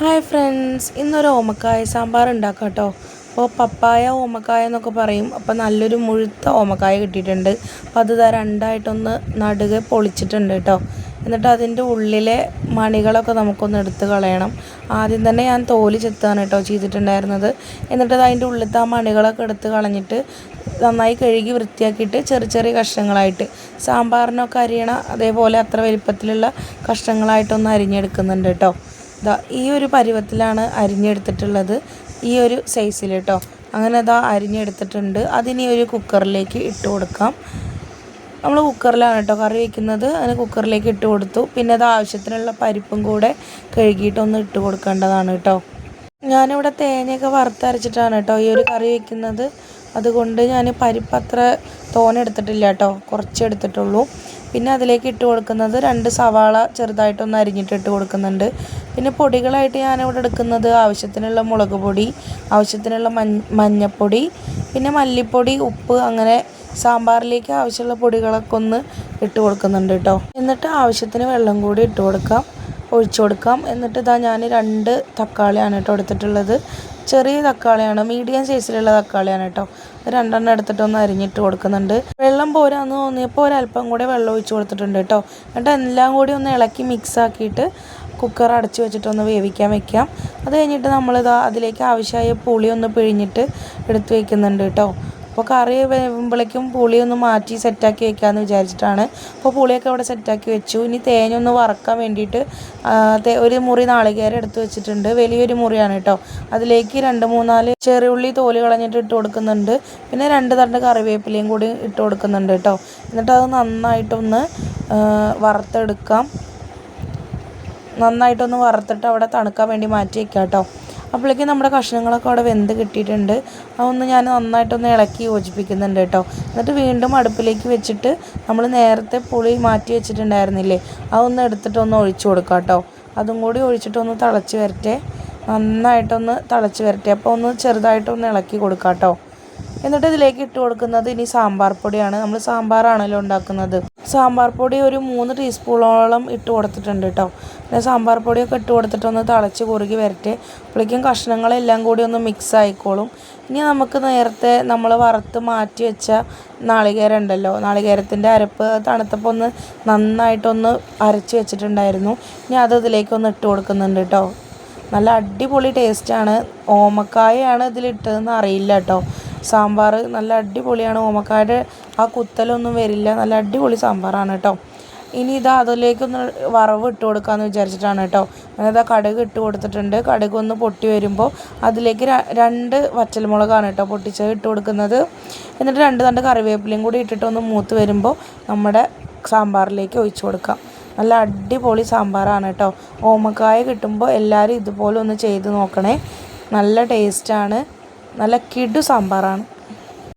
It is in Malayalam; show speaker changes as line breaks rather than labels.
ഹായ് ഫ്രണ്ട്സ് ഇന്നൊരു ഓമക്കായ സാമ്പാർ ഉണ്ടാക്കാം കേട്ടോ. അപ്പോൾ പപ്പായ ഓമക്കായ എന്നൊക്കെ പറയും. അപ്പോൾ നല്ലൊരു മുഴുത്ത ഓമക്കായ കിട്ടിയിട്ടുണ്ട്. അപ്പോൾ അത് രണ്ടായിട്ടൊന്ന് നടുകെ പൊളിച്ചിട്ടുണ്ട് കേട്ടോ. എന്നിട്ട് അതിന്റെ ഉള്ളിലെ മണികളൊക്കെ നമുക്കൊന്ന് എടുത്ത് കളയണം. ആദ്യം തന്നെ ഞാൻ തോൽ ചെത്താണ് കേട്ടോ ചെയ്തിട്ടുണ്ടായിരുന്നത്. എന്നിട്ട് അത് അതിന്റെ ഉള്ളിലത്തെ ആ മണികളൊക്കെ എടുത്ത് കളഞ്ഞിട്ട് നന്നായി കഴുകി വൃത്തിയാക്കിയിട്ട് ചെറിയ ചെറിയ കഷ്ണങ്ങളായിട്ട്. സാമ്പാറിനൊക്കെ അരിയണ അതേപോലെ അത്ര വലിപ്പത്തിലുള്ള കഷ്ണങ്ങളായിട്ടൊന്ന് അരിഞ്ഞെടുക്കുന്നുണ്ട് കേട്ടോ. ഈ ഒരു പരുവത്തിലാണ് അരിഞ്ഞെടുത്തിട്ടുള്ളത്. ഈ ഒരു സൈസിൽ കേട്ടോ അങ്ങനെ ഇതാ അരിഞ്ഞെടുത്തിട്ടുണ്ട്. അതിനി ഒരു കുക്കറിലേക്ക് ഇട്ട് കൊടുക്കാം. നമ്മൾ കുക്കറിലാണ് കേട്ടോ കറി വയ്ക്കുന്നത് അതിന് കുക്കറിലേക്ക് ഇട്ട് കൊടുത്തു. പിന്നെ അത് ആവശ്യത്തിനുള്ള പരിപ്പും കൂടെ കഴുകിയിട്ടൊന്ന് ഇട്ട് കൊടുക്കേണ്ടതാണ് കേട്ടോ ഞാനിവിടെ തേങ്ങയൊക്കെ വറുത്തരച്ചിട്ടാണ് കേട്ടോ ഈ ഒരു കറി വയ്ക്കുന്നത് അതുകൊണ്ട് ഞാൻ പരിപ്പ് അത്ര തോനെ എടുത്തിട്ടില്ല കേട്ടോ കുറച്ച് എടുത്തിട്ടുള്ളൂ. പിന്നെ അതിലേക്ക് ഇട്ട് കൊടുക്കുന്നത് രണ്ട് സവാള ചെറുതായിട്ടൊന്ന് അരിഞ്ഞിട്ട് ഇട്ട് കൊടുക്കുന്നുണ്ട്. പിന്നെ പൊടികളായിട്ട് ഞാനിവിടെ എടുക്കുന്നത് ആവശ്യത്തിനുള്ള മുളക് പൊടി ആവശ്യത്തിനുള്ള മഞ്ഞപ്പൊടി പിന്നെ മല്ലിപ്പൊടി ഉപ്പ് അങ്ങനെ സാമ്പാറിലേക്ക് ആവശ്യമുള്ള പൊടികളൊക്കെ ഒന്ന് ഇട്ട് കൊടുക്കുന്നുണ്ട് കേട്ടോ എന്നിട്ട് ആവശ്യത്തിന് വെള്ളം കൂടി ഇട്ട് കൊടുക്കാം. ഒഴിച്ചു കൊടുക്കാം. എന്നിട്ട് ഇതാ ഞാൻ രണ്ട് തക്കാളിയാണ് കേട്ടോ എടുത്തിട്ടുള്ളത്. ചെറിയ തക്കാളിയാണ് മീഡിയം സൈസിലുള്ള തക്കാളിയാണ് കേട്ടോ. രണ്ടെണ്ണം എടുത്തിട്ട് ഒന്ന് അരിഞ്ഞിട്ട് കൊടുക്കുന്നുണ്ട്. വെള്ളം പോരാന്ന് തോന്നിയപ്പോൾ ഒരല്പം കൂടെ വെള്ളം ഒഴിച്ചു കൊടുത്തിട്ടുണ്ട് കേട്ടോ. എന്നിട്ട് എല്ലാം കൂടി ഒന്ന് ഇളക്കി മിക്സ് ആക്കിയിട്ട് കുക്കർ അടച്ച് വെച്ചിട്ടൊന്ന് വേവിക്കാൻ വെക്കാം. അത് കഴിഞ്ഞിട്ട് നമ്മളിതാ അതിലേക്ക് ആവശ്യമായ പുളി ഒന്ന് പിഴിഞ്ഞിട്ട് എടുത്ത് വയ്ക്കുന്നുണ്ട് കേട്ടോ. അപ്പോൾ കറി വേവുമ്പോഴേക്കും പുളി മാറ്റി സെറ്റാക്കി വെക്കാമെന്ന് വിചാരിച്ചിട്ടാണ്. അപ്പോൾ പുളിയൊക്കെ അവിടെ സെറ്റാക്കി വെച്ചു. ഇനി തേങ്ങ വറക്കാൻ വേണ്ടിയിട്ട് ഒരു മുറി നാളികേരം എടുത്ത് വെച്ചിട്ടുണ്ട്. വലിയൊരു മുറിയാണ് കേട്ടോ അതിലേക്ക് രണ്ട് മൂന്നാൽ ചെറിയുള്ളി തോൽ കളഞ്ഞിട്ട് ഇട്ട് കൊടുക്കുന്നുണ്ട്. പിന്നെ രണ്ട് തണ്ട് കറിവേപ്പിലയും കൂടി ഇട്ട് കൊടുക്കുന്നുണ്ട് കേട്ടോ എന്നിട്ട് അത് നന്നായിട്ടൊന്ന് വറുത്തെടുക്കാം. നന്നായിട്ടൊന്ന് വറുത്തിട്ട് അവിടെ തണുക്കാൻ വേണ്ടി മാറ്റി വെക്കാം കേട്ടോ അപ്പോഴേക്കും നമ്മുടെ കഷ്ണങ്ങളൊക്കെ അവിടെ വെന്ത് കിട്ടിയിട്ടുണ്ട്. അതൊന്ന് ഞാൻ നന്നായിട്ടൊന്ന് ഇളക്കി യോജിപ്പിക്കുന്നുണ്ട് കേട്ടോ. എന്നിട്ട് വീണ്ടും അടുപ്പിലേക്ക് വെച്ചിട്ട് നമ്മൾ നേരത്തെ പുളി മാറ്റി വെച്ചിട്ടുണ്ടായിരുന്നില്ലേ അതൊന്ന് എടുത്തിട്ടൊന്ന് ഒഴിച്ചു കൊടുക്കാം കേട്ടോ. അതും കൂടി ഒഴിച്ചിട്ടൊന്ന് തിളച്ച് വരട്ടെ. നന്നായിട്ടൊന്ന് തിളച്ച് വരട്ടെ. അപ്പോൾ ഒന്ന് ചെറുതായിട്ടൊന്ന് ഇളക്കി കൊടുക്കാം കേട്ടോ. എന്നിട്ട് ഇതിലേക്ക് ഇട്ട് കൊടുക്കുന്നത് ഇനി സാമ്പാർ പൊടിയാണ്. നമ്മൾ സാമ്പാറാണല്ലോ ഉണ്ടാക്കുന്നത്. സാമ്പാർ പൊടി ഒരു മൂന്ന് ടീസ്പൂണോളം ഇട്ട് കൊടുത്തിട്ടുണ്ട് കേട്ടോ പിന്നെ സാമ്പാർ പൊടിയൊക്കെ ഇട്ട് കൊടുത്തിട്ട് ഒന്ന് തിളച്ച് കുറുകി വരട്ടെ. അപ്പോഴേക്കും കഷ്ണങ്ങളെല്ലാം കൂടി ഒന്ന് മിക്സ് ആയിക്കോളും. ഇനി നമുക്ക് നേരത്തെ നമ്മൾ വറുത്ത് മാറ്റി വെച്ച നാളികേരം ഉണ്ടല്ലോ. നാളികേരത്തിന്റെ അരപ്പ് തണുത്തപ്പോൾ ഒന്ന് നന്നായിട്ടൊന്ന് അരച്ച് വെച്ചിട്ടുണ്ടായിരുന്നു. ഇനി അത് ഇതിലേക്കൊന്ന് ഇട്ട് കൊടുക്കുന്നുണ്ട് കേട്ടോ നല്ല അടിപൊളി ടേസ്റ്റാണ് ഓമക്കായയാണ് ഇതിലിട്ടതെന്ന് അറിയില്ല കേട്ടോ സാമ്പാർ നല്ല അടിപൊളിയാണ്. ഓമക്കായുടെ ആ കുത്തലൊന്നും വരില്ല. നല്ല അടിപൊളി സാമ്പാറാണ് കേട്ടോ. ഇനി ഇതാ അതിലേക്കൊന്ന് വറവ് ഇട്ട് കൊടുക്കാമെന്ന് വിചാരിച്ചിട്ടാണ് കേട്ടോ. അതായത് കടുക് ഇട്ട് കൊടുത്തിട്ടുണ്ട്. കടുക് ഒന്ന് പൊട്ടി വരുമ്പോൾ അതിലേക്ക് രണ്ട് വറ്റൽമുളകാണ് കേട്ടോ പൊട്ടിച്ചത് ഇട്ട് കൊടുക്കുന്നത്. എന്നിട്ട് രണ്ട് തണ്ട് കറിവേപ്പിലയും കൂടി ഇട്ടിട്ട് ഒന്ന് മൂത്ത് വരുമ്പോൾ നമ്മുടെ സാമ്പാറിലേക്ക് ഒഴിച്ചു കൊടുക്കാം. നല്ല അടിപൊളി സാമ്പാറാണ് കേട്ടോ. ഓമക്കായ കിട്ടുമ്പോൾ എല്ലാവരും ഇതുപോലെ ഒന്ന് ചെയ്ത് നോക്കണേ. നല്ല ടേസ്റ്റാണ് നല്ല കിടു സാമ്പാറാണ്.